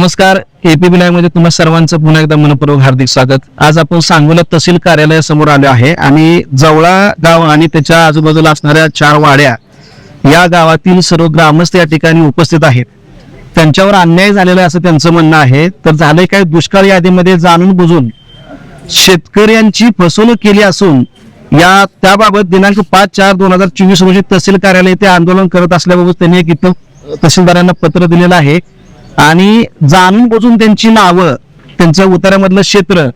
नमस्कार एपीबी लाईव्हमध्ये तुम्हा सर्वांचं पुन्हा एकदा मनपूर्वक हार्दिक स्वागत. आज आपण सांगोला तहसील कार्यालयासमोर आलो आहे आणि जवळा गाव आणि त्याच्या आजूबाजूला असणाऱ्या चार वाड्या या गावातील सर्व ग्रामस्थ या ठिकाणी उपस्थित आहेत. त्यांच्यावर अन्याय झालेला आहे असं त्यांचं म्हणणं आहे. तर झालंय काय? दुष्काळ यादीमध्ये जाणून बुजून शेतकऱ्यांची फसवणूक केली असून या त्याबाबत दिनांक पाच चार दोन हजार चोवीस रोजी तहसील कार्यालय ते आंदोलन करत असल्याबाबत त्यांनी एक इथं तहसीलदारांना पत्र दिलेलं आहे. आणि जाणून बुजून त्यांची नावं त्यांच्या उतार्यामधलं क्षेत्र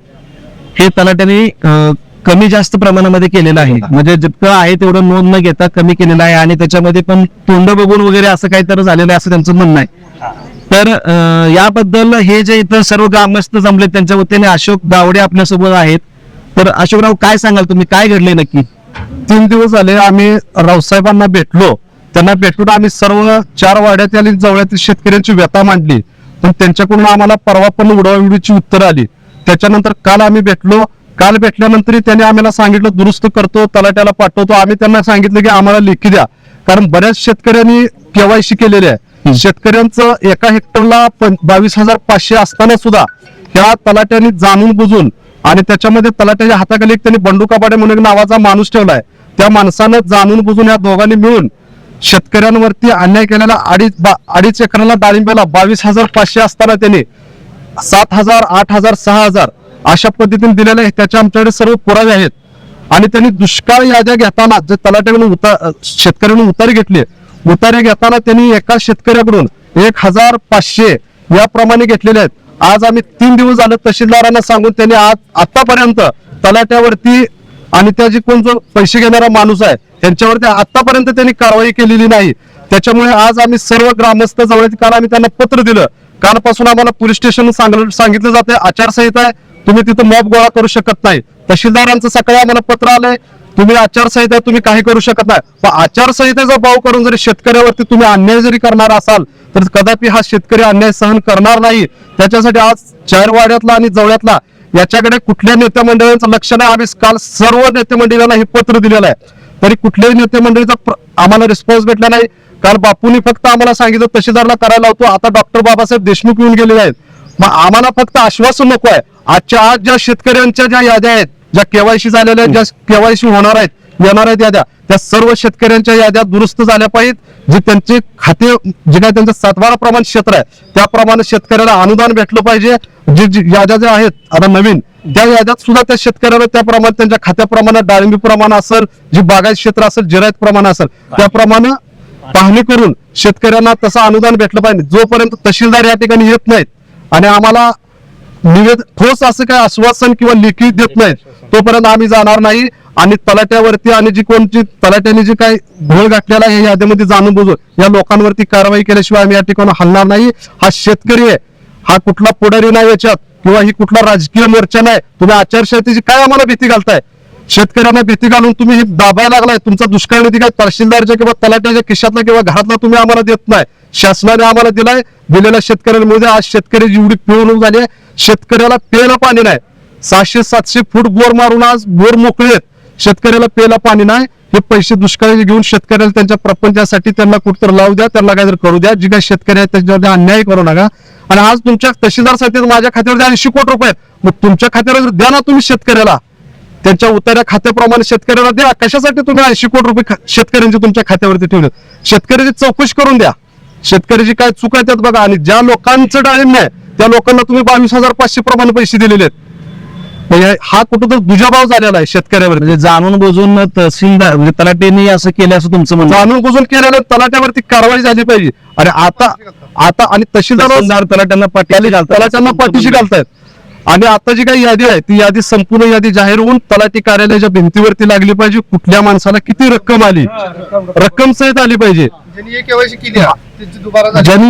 हे तलाट्याने कमी जास्त प्रमाणामध्ये केलेलं आहे. म्हणजे जितकं आहे तेवढं नोंद न घेता कमी केलेलं आहे आणि त्याच्यामध्ये पण तोंड बघून वगैरे असं काहीतरी झालेलं आहे असं त्यांचं म्हणणं आहे. तर याबद्दल हे जे इथं सर्व ग्रामस्थ जमले त्यांच्या वतीने अशोक गावडे आपल्यासोबत आहेत. तर अशोकराव काय सांगाल तुम्ही? काय घडले नक्की? तीन दिवस झाले आम्ही रावसाहेबांना भेटलो. त्यांना भेटून आम्ही सर्व चार वाड्यातील आणि जवळातील शेतकऱ्यांची व्यथा मांडली. पण त्यांच्याकडून आम्हाला परवा पण उडवाउडीची उत्तरं आली. त्याच्यानंतर काल आम्ही भेटलो. काल भेटल्यानंतर त्यांनी आम्हाला सांगितलं दुरुस्त करतो तलाट्याला पाठवतो. आम्ही त्यांना सांगितलं की आम्हाला लेखी द्या. कारण बऱ्याच शेतकऱ्यांनी केवायसी केलेली आहे. शेतकऱ्यांचं एका हेक्टरला बावीस हजार पाचशे असताना सुद्धा ह्या तलाट्याने जाणून बुजून आणि त्याच्यामध्ये तलाट्याच्या हाताखाली एक त्यांनी बंडू कबाडे म्हणून नावाचा माणूस ठेवलाय. त्या माणसानं जाणून बुजून या दोघांनी मिळून शेतकऱ्यांवरती अन्याय केलेला अडीच बा- अडीच एकराला डाळिंब्याला बावीस हजार पाचशे असताना त्यांनी सात हजार आठ हजार सहा हजार अशा पद्धतीने दिलेले आहे त्याचे आमच्याकडे सर्व पुरावे आहेत. आणि त्यांनी दुष्काळ याद्या घेताना जे तलाट्याकडून उतार शेतकऱ्यांनी उतारे घेतले उतारे घेताना त्यांनी एका शेतकऱ्याकडून एक हजार पाचशे याप्रमाणे घेतलेले आहेत. आज आम्ही तीन दिवस झाले तहसीलदारांना सांगून त्यांनी आज आतापर्यंत तलाट्यावरती आणि त्याची कोण जो पैसे घेणारा माणूस आहे त्यांच्यावरती आतापर्यंत त्यांनी कारवाई केलेली नाही. त्याच्यामुळे आज आम्ही सर्व ग्रामस्थ जवळ काल आम्ही त्यांना पत्र दिलं. कालपासून आम्हाला पोलीस स्टेशन सांगितलं जाते आचारसंहिता आहे. तुम्ही तिथं मॉब गोळा करू शकत नाही. तहसीलदारांचं सकाळी आम्हाला पत्र आलंय तुम्ही आचारसंहिता तुम्ही काही करू शकत नाही. पण आचारसंहितेचा भाव करून जरी शेतकऱ्यावरती तुम्ही अन्याय जरी करणार असाल तर कदापि हा शेतकरी अन्याय सहन करणार नाही. त्याच्यासाठी आज चारवाड्यातला आणि जवळ्यातला याच्याकडे कुठल्या नेत्या मंडळांचं लक्ष नाही. आम्ही काल सर्व नेते मंडळांना हे पत्र दिलेलं आहे. तरी कुठल्याही नेते मंडळीचा आम्हाला रिस्पॉन्स भेटला नाही. कारण बापूंनी फक्त आम्हाला सांगितलं तहसीलदारला करायला होतो आता डॉक्टर बाबासाहेब देशमुख येऊन गेलेले आहेत. मग आम्हाला फक्त आश्वासन नको आहे. आजच्या आज ज्या शेतकऱ्यांच्या ज्या याद्या आहेत ज्या केवायसी झालेल्या आहेत ज्या केवायसी होणार आहेत येणार आहेत याद्या त्या सर्व शेतकऱ्यांच्या याद्या दुरुस्त झाल्या पाहिजेत. जे त्यांचे खाते जे काय त्यांचं सातबारा प्रमाण क्षेत्र आहे त्याप्रमाणे शेतकऱ्याला अनुदान भेटलं पाहिजे. जे याद्या ज्या आहेत आता नवीन त्या याद्यात सुद्धा त्या शेतकऱ्याला त्याप्रमाणे त्यांच्या खात्याप्रमाणे डाळिंबी प्रमाण असेल जे बागायत क्षेत्र असेल जिरायत प्रमाण असेल त्याप्रमाणे पाहणी करून शेतकऱ्यांना तसं अनुदान भेटलं पाहिजे. जोपर्यंत तहसीलदार या ठिकाणी येत नाहीत आणि आम्हाला निवेद ठोस असं काय आश्वासन किंवा लेखी देत नाहीत तोपर्यंत आम्ही जाणार नाही. आणि तलाट्यावरती आणि जी कोणती तलाट्याने जी काही घोळ घातलेला आहे यादीमध्ये याद्यामध्ये जाणून बुजून या लोकांवरती कारवाई केल्याशिवाय आम्ही या ठिकाणी हलणार नाही. हा शेतकरी आहे. हा कुठला पुढारी नाही याच्यात किंवा ही कुठला राजकीय मोर्चा नाही. तुम्ही आचारसंहितेची काय आम्हाला भीती घालताय? शेतकऱ्यांना भीती घालून तुम्ही हे दाबायला लागलाय. तुमचा दुष्काळ निधी काय तहसीलदारच्या किंवा तलाट्याच्या खिशातला किंवा घरातला तुम्ही आम्हाला देत नाही. शासनाने आम्हाला दिलाय. दिलेल्या शेतकऱ्यांना आज शेतकरी जेवढी पिळवणूक झाली आहे. शेतकऱ्याला प्यायला पाणी नाही. सहाशे सातशे फूट बोर मारून आज बोर मोकळे आहेत. शेतकऱ्याला प्यायला पाणी नाही हे पैसे दुष्काळी घेऊन शेतकऱ्याला त्यांच्या प्रपंचासाठी त्यांना कुठतर लावू द्या त्यांना काहीतरी करू द्या. जी काही शेतकरी आहेत त्याच्यावर अन्याय करू नका. आणि आज तुमच्या तहसीलदारसाठी माझ्या खात्यावर ऐंशी कोटी रुपये मग तुमच्या खात्यावर द्या ना तुम्ही शेतकऱ्याला. त्यांच्या उतार्या खात्याप्रमाणे शेतकऱ्याला द्या. कशासाठी तुम्ही ऐंशी कोटी रुपये शेतकऱ्यांचे तुमच्या खात्यावरती ठेवले? शेतकऱ्याची चौकशी करून द्या. शेतकऱ्याची काय चूक आहे त्यात बघा. आणि ज्या लोकांचं डाळिंब नाही त्या लोकांना तुम्ही बावीस हजार पाचशे प्रमाणे पैसे दिलेले आहेत. म्हणजे हा कुठं तर दुजाभाव झालेला आहे शेतकऱ्यावर. म्हणजे जाणून बुजून तहसीलदार म्हणजे तलाट्याने असं केलं असं तुमचं म्हणणं आहे. जाणून बुजून केलेलं तलाट्यावरती कारवाई झाली पाहिजे. आणि आता आता आणि तहसीलदार तलाट्यांना पाठी तलाट्यांना पाठीशी घालतायत. आणि आता जी काही यादी आहे ती यादी संपूर्ण यादी जाहीर होऊन तलाठी कार्यालयाच्या भिंतीवरती लागली पाहिजे. कुठल्या माणसाला किती रक्कम आली? रक्कम सहित आली पाहिजे. ज्यांनी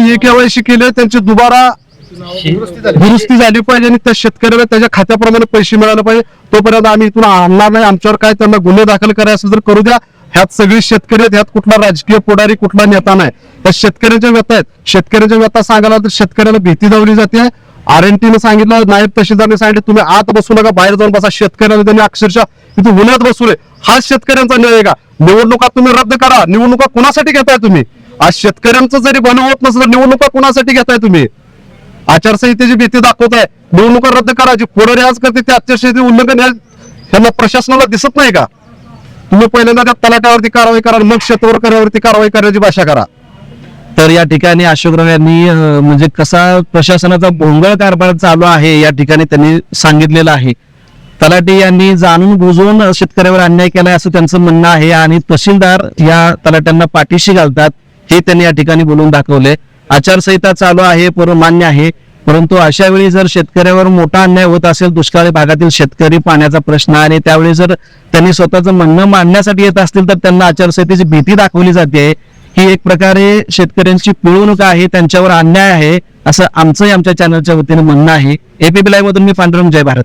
हे केवायसी केले त्यांची दुबारा दुरुस्ती झाली पाहिजे आणि त्या शेतकऱ्याला त्याच्या खात्याप्रमाणे पैसे मिळाले पाहिजे. तोपर्यंत आम्ही इथून आणणार नाही. आमच्यावर काय त्यांना गुन्हे दाखल करायचे तर करू द्या ह्यात सगळी शेतकरी आहेत. ह्यात कुठला राजकीय पुढारी कुठला नेता नाही. त्या शेतकऱ्यांच्या व्यथा आहेत. शेतकऱ्यांच्या व्यथा सांगायला तर शेतकऱ्याला भीती दावली जाते. आर एन टीने सांगितलं नायब तहसीलदारने सांगितलं तुम्ही आत बसू नका बाहेर जाऊन बसा. शेतकऱ्याला त्यांनी अक्षरशः इथे उन्हात बसवले हा शेतकऱ्यांचा न्याय आहे का? निवडणुका तुम्ही रद्द करा. निवडणुका कुणासाठी घेताय तुम्ही? आज शेतकऱ्यांचं जरी बन होत नसेल निवडणुका कुणासाठी घेताय तुम्ही? आचारसंहितेची भीती दाखवत आहे निवडणुका रद्द करायची. पुढे आज करते ते आचारसंहिते उल्लंघन ह्यांना प्रशासनाला दिसत नाही का? तुम्ही पहिल्यांदा त्या तलाट्यावरती कारवाई करा मग शेतवरकऱ्यावरती कारवाई करण्याची भाषा करा. तर या ठिकाणी अशोकराव यांनी म्हणजे कसा प्रशासनाचा भोंगळ कारभार चालू आहे या ठिकाणी त्यांनी सांगितलेलं आहे. तलाठी यांनी जाणून बुजवून शेतकऱ्यावर अन्याय केलाय असं त्यांचं म्हणणं आहे आणि तहसीलदार या तलाट्यांना पाठीशी घालतात हे त्यांनी या ठिकाणी बोलून दाखवले. आचारसंहिता चालू आहे पर मान्य आहे. परंतु अशा वेळी जर शेतकऱ्यावर मोठा अन्याय होत असेल दुष्काळी भागातील शेतकरी पाण्याचा प्रश्न आणि त्यावेळी जर त्यांनी स्वतःचं म्हणणं मांडण्यासाठी येत असतील तर त्यांना आचारसंहितेची भीती दाखवली जाते. ही एक प्रकारे शेतकऱ्यांची पिळवणूक आहे त्यांच्यावर अन्याय आहे असं आमचंही आमच्या चॅनलच्या वतीने म्हणणं आहे. एपीबी लाईव्ह मधून मी पांडुरंग जय भारत.